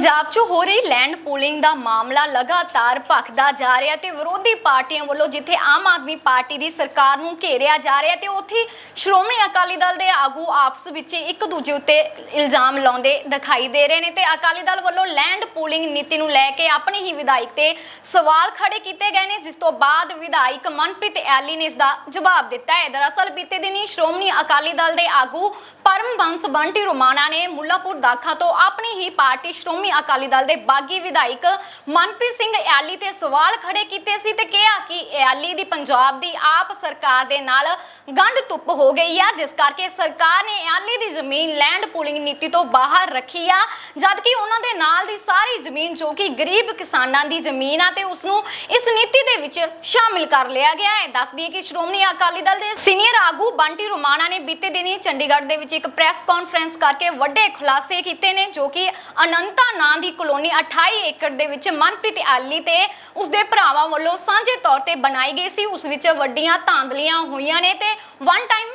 ਪੰਜਾਬ 'ਚ ਹੋ ਰਹੀ ਲੈਂਡ ਪੂਲਿੰਗ ਦਾ ਮਾਮਲਾ ਲਗਾਤਾਰ ਭਖਦਾ ਜਾ ਰਿਹਾ ਤੇ ਵਿਰੋਧੀ ਪਾਰਟੀਆਂ ਵੱਲੋਂ ਜਿੱਥੇ ਆਮ ਆਦਮੀ ਪਾਰਟੀ ਦੀ ਸਰਕਾਰ ਨੂੰ ਘੇਰਿਆ ਜਾ ਰਿਹਾ ਤੇ ਉੱਥੇ ਸ਼੍ਰੋਮਣੀ ਅਕਾਲੀ ਦਲ ਦੇ ਆਗੂ ਆਪਸ ਵਿੱਚ ਇੱਕ ਦੂਜੇ ਉੱਤੇ ਇਲਜ਼ਾਮ ਲਾਉਂਦੇ ਦਿਖਾਈ ਦੇ ਰਹੇ ਨੇ ਤੇ ਅਕਾਲੀ ਦਲ ਵੱਲੋਂ ਲੈਂਡ ਪੂਲਿੰਗ ਨੀਤੀ ਨੂੰ ਲੈ ਕੇ ਆਪਣੀ ਹੀ ਵਿਧਾਇਕ ਤੇ ਸਵਾਲ ਖੜੇ ਕੀਤੇ ਗਏ ਨੇ, ਜਿਸ ਤੋਂ ਬਾਅਦ ਵਿਧਾਇਕ ਮਨਪ੍ਰੀਤ ਐਲੀ ਨੇ ਇਸ ਦਾ ਜਵਾਬ ਦਿੱਤਾ ਹੈ। ਦਰਅਸਲ ਬੀਤੇ ਦਿਨੀ ਸ਼੍ਰੋਮਣੀ ਅਕਾਲੀ ਦਲ ਦੇ ਆਗੂ ਪਰਮਬੰਸ ਬੰਟੀ ਰੋਮਾਣਾ ਨੇ ਮੁੱਲਾਪੁਰ ਦਾਖਾ ਤੋਂ ਆਪਣੀ ਹੀ ਪਾਰਟੀ ਸ਼੍ਰੋਮਣੀ ਅਕਾਲੀ ਦਲ ਦੇ ਬਾਗੀ ਵਿਧਾਇਕ ਮਨਪ੍ਰੀਤ ਸਿੰਘ ਐਲੀ ਤੇ ਸਵਾਲ ਖੜੇ ਕੀਤੇ ਸੀ ਤੇ ਕਿਹਾ ਕਿ ਐਲੀ ਦੀ ਪੰਜਾਬ ਦੀ ਆਪ ਸਰਕਾਰ ਦੇ ਨਾਲ ਗੰਢ ਤੁੱਪ ਹੋ ਗਈ ਆ, ਜਿਸ ਕਰਕੇ ਸਰਕਾਰ ਨੇ ਐਲੀ ਦੀ ਜ਼ਮੀਨ ਲੈਂਡ ਪੂਲਿੰਗ ਨੀਤੀ ਤੋਂ ਬਾਹਰ ਰੱਖੀ ਆ। ਜਦਕਿ ਉਹਨਾਂ ਦੇ ਨਾਲ ਦੀ ਸਾਰੀ ਜ਼ਮੀਨ ਜੋ ਕਿ ਗਰੀਬ ਕਿਸਾਨਾਂ ਦੀ ਜ਼ਮੀਨ ਆ ਤੇ ਉਸ ਨੂੰ ਇਸ ਨੀਤੀ ਦੇ ਵਿੱਚ ਸ਼ਾਮਿਲ ਕਰ ਲਿਆ ਗਿਆ ਹੈ। ਦੱਸ ਦਈਏ ਕਿ ਸ਼੍ਰੋਮਣੀ ਅਕਾਲੀ ਦਲ ਦੇ ਸੀਨੀਅਰ ਆਗੂ ਬੰਟੀ ਰੁਮਾਣਾ ਨੇ ਬੀਤੇ ਦਿਨੀ ਚੰਡੀਗੜ੍ਹ ਦੇ ਵਿੱਚ ਇੱਕ ਪ੍ਰੈਸ ਕਾਨਫਰੰਸ ਕਰਕੇ ਵੱਡੇ ਖੁਲਾਸੇ ਕੀਤੇ ਨੇ, ਜੋ ਕਿ ਅਨੰਤਾ ਨਾਂ ਦੀ ਕਲੋਨੀ 28 ਏਕੜ ਦੇ ਵਿੱਚ ਮਨਪ੍ਰੀਤ ਆਲੀ ਤੇ ਉਸਦੇ ਭਰਾਵਾਂ ਵੱਲੋਂ ਸਾਂਝੇ ਤੌਰ ਤੇ ਬਣਾਈ ਗਈ ਸੀ। ਉਸ ਵਿੱਚ ਵੱਡੀਆਂ ਧਾਂਦਲੀਆਂ ਹੋਈਆਂ ਨੇ ਤੇ ਵਨ ਟਾਈਮ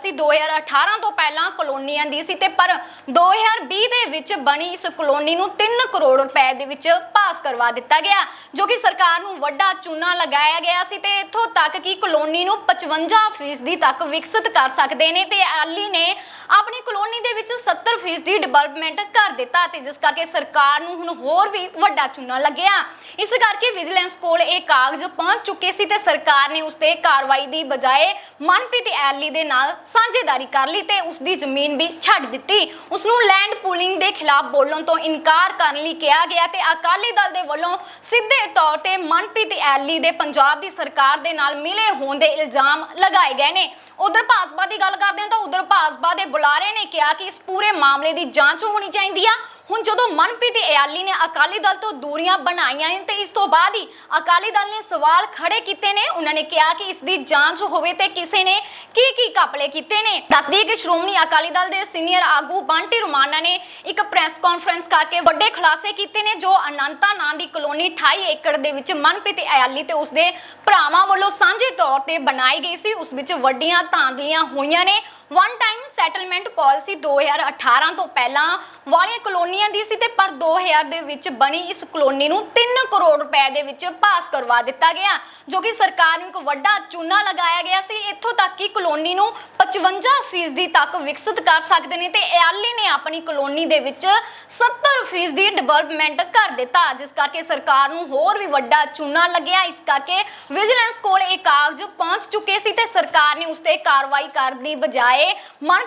ਸੈਟਲਮੈਂਟ ਪਾਲਿਸੀ 2018 ਤੋਂ ਪਹਿਲਾਂ ਕਲੋਨੀਆਂ ਦੀ ਸੀ ਤੇ ਪਰ 2020 ਦੇ ਵਿੱਚ ਬਣੀ ਇਸ ਕਲੋਨੀ ਨੂੰ 3 ਕਰੋੜ ਰੁਪਏ ਦੇ ਵਿੱਚ ਪਾਸ ਕਰਵਾ ਦਿੱਤਾ ਗਿਆ, ਜੋ ਕਿ ਸਰਕਾਰ ਨੂੰ ਵੱਡਾ ਚੂਨਾ ਲਗਾਇਆ ਗਿਆ ਸੀ ਤੇ ਇੱਥੋਂ ਤੱਕ ਕਿ ਕਲੋਨੀ ਨੂੰ 55% ਤੱਕ ਵਿਕਸਿਤ ਕਰ ਸਕਦੇ ਨੇ ਤੇ ਆਲੀ ਨੇ ਆਪਣੀ ਕਲੋਨੀ ਦੇ ਵਿੱਚ 70% ਦੀ ਡਿਵੈਲਪਮੈਂਟ ਕਰ ਦਿੱਤਾ ਤੇ ਜਿਸ ਕਰਕੇ ਸਰਕਾਰ ਨੂੰ ਹੁਣ ਹੋਰ ਵੀ ਵੱਡਾ ਚੂਨਾ ਲੱਗਿਆ। ਇਸ ਕਰਕੇ ਵਿਜੀਲੈਂਸ ਕੋਲ ਇਹ ਕਾਗਜ਼ ਪਹੁੰਚ ਚੁੱਕੇ ਸੀ ਤੇ ਸਰਕਾਰ ਨੇ ਉਸ ਤੇ ਕਾਰਵਾਈ ਦੀ ਬਜਾਏ ਮਨਪ੍ਰੀਤ ਐਲੀ ਦੇ ਨਾਲ ਸਾਂਝੇਦਾਰੀ ਕਰ ਲਈ ਤੇ ਉਸ ਦੀ ਜ਼ਮੀਨ ਵੀ ਛੱਡ ਦਿੱਤੀ। ਉਸ ਨੂੰ ਲੈਂਡ ਪੂਲਿੰਗ ਦੇ ਖਿਲਾਫ ਬੋਲਣ ਤੋਂ ਇਨਕਾਰ ਕਰਨ ਲਈ ਕਿਹਾ ਗਿਆ ਤੇ ਅਕਾਲੀ ਦਲ ਦੇ ਵੱਲੋਂ ਸਿੱਧੇ ਤੌਰ ਤੇ ਮਨਪ੍ਰੀਤ ਐਲੀ ਦੇ ਪੰਜਾਬ ਦੀ ਸਰਕਾਰ ਦੇ ਨਾਲ ਮਿਲੇ ਹੋਣ ਦੇ ਇਲਜ਼ਾਮ ਲਗਾਏ ਗਏ ਨੇ। ਉਧਰ ਭਾਜਪਾ ਦੀ ਗੱਲ ਕਰਦੇ ਹਾਂ ਤਾਂ ਉਧਰ ਭਾਜਪਾ ਦੇ ਬੁਲਾਰੇ ਨੇ ਕਿਹਾ ਕਿ ਇਸ ਪੂਰੇ ਮਾਮਲੇ ਦੀ ਜਾਂਚ ਹੋਣੀ ਚਾਹੀਦੀ ਆ। ਹੁਣ ਜਦੋਂ ਮਨਪ੍ਰੀਤ ਇਆਲੀ ਨੇ ਅਕਾਲੀ ਦਲ ਤੋਂ ਦੂਰੀਆਂ ਬਣਾਈਆਂ ਨੇ ਤੇ ਇਸ ਤੋਂ ਬਾਅਦ ਹੀ ਅਕਾਲੀ ਦਲ ਨੇ ਸਵਾਲ ਖੜੇ ਕੀਤੇ ਨੇ। ਉਹਨਾਂ ਨੇ ਕਿਹਾ ਕਿ ਇਸ ਦੀ ਜਾਂਚ ਹੋਵੇ ਤੇ ਕਿਸੇ ਨੇ ਕੀ ਕੀ ਕਪਲੇ ਕੀਤੇ ਨੇ। ਦੱਸ ਦਈਏ ਕਿ ਸ਼੍ਰੋਮਣੀ ਅਕਾਲੀ ਦਲ ਦੇ ਸੀਨੀਅਰ ਆਗੂ ਬੰਟੀ ਰੁਮਾਨਾ ਨੇ ਇੱਕ ਪ੍ਰੈਸ ਕਾਨਫਰੰਸ ਕਰਕੇ ਵੱਡੇ ਖੁਲਾਸੇ ਕੀਤੇ ਨੇ, ਜੋ ਅਨੰਤਾ ਨਾਂ ਦੀ ਕਲੋਨੀ 28 ਏਕੜ ਦੇ ਵਿੱਚ ਮਨਪ੍ਰੀਤ ਇਆਲੀ ਤੇ ਉਸਦੇ ਭਰਾਵਾਂ ਵੱਲੋਂ ਸਾਂਝੇ ਤੌਰ ਤੇ ਬਣਾਈ ਗਈ ਸੀ। ਉਸ ਵਿੱਚ ਵੱਡੀਆਂ ਧਾਂਦਲੀਆਂ ਹੋਈਆਂ ਨੇ। ਵਨ ਟਾਈਮ ਸੈਟਲਮੈਂਟ ਪਾਲਿਸੀ 2018 ਤੋਂ ਪਹਿਲਾਂ ਵਾਲੀਆਂ ਕਲੋਨੀਆਂ ਦੀ ਸੀ ਤੇ ਪਰ 2000 ਦੇ ਵਿੱਚ ਬਣੀ ਇਸ ਕਲੋਨੀ ਨੂੰ 3 ਕਰੋੜ ਰੁਪਏ ਦੇ ਵਿੱਚ ਪਾਸ ਕਰਵਾ ਦਿੱਤਾ ਗਿਆ, ਜੋ ਕਿ ਸਰਕਾਰ ਨੂੰ ਇੱਕ ਵੱਡਾ ਚੂਨਾ ਲਗਾਇਆ ਗਿਆ ਸੀ। ਇੱਥੋਂ ਤੱਕ ਕਿ ਕਲੋਨੀ ਨੂੰ 55% ਤੱਕ ਵਿਕਸਿਤ ਕਰ ਸਕਦੇ ਨੇ ਤੇ ਐਲੀ ਨੇ ਆਪਣੀ ਕਲੋਨੀ ਦੇ ਵਿੱਚ 70% ਦੀ ਡਿਵੈਲਪਮੈਂਟ ਕਰ ਦਿੱਤਾ, ਜਿਸ ਕਰਕੇ ਸਰਕਾਰ ਨੂੰ ਹੋਰ ਵੀ ਵੱਡਾ ਚੂਨਾ ਲੱਗਿਆ। ਇਸ ਕਰਕੇ ਵਿਜੀਲੈਂਸ ਕੋਲ ਇਹ ਕਾਗਜ਼ ਪਹੁੰਚ ਚੁੱਕੇ ਸੀ ਤੇ ਸਰਕਾਰ ਨੇ ਉਸ ਤੇ ਕਾਰਵਾਈ ਕਰਨ ਦੀ ਬਜਾਏ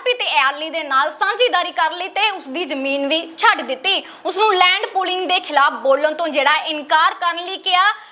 ਮਨਪ੍ਰੀਤ ਐਲੀ ਦੇ ਨਾਲ ਸਾਂਝੀਦਾਰੀ ਕਰ ਲਈ ਤੇ ਉਸ ਦੀ ਜ਼ਮੀਨ ਵੀ ਛੱਡ ਦਿੱਤੀ। ਉਸ ਨੂੰ ਲੈਂਡ ਪੂਲਿੰਗ ਦੇ ਖਿਲਾਫ ਬੋਲਣ ਤੋਂ ਜਿਹੜਾ ਇਨਕਾਰ ਕਰਨ ਲਈ ਕਿਹਾ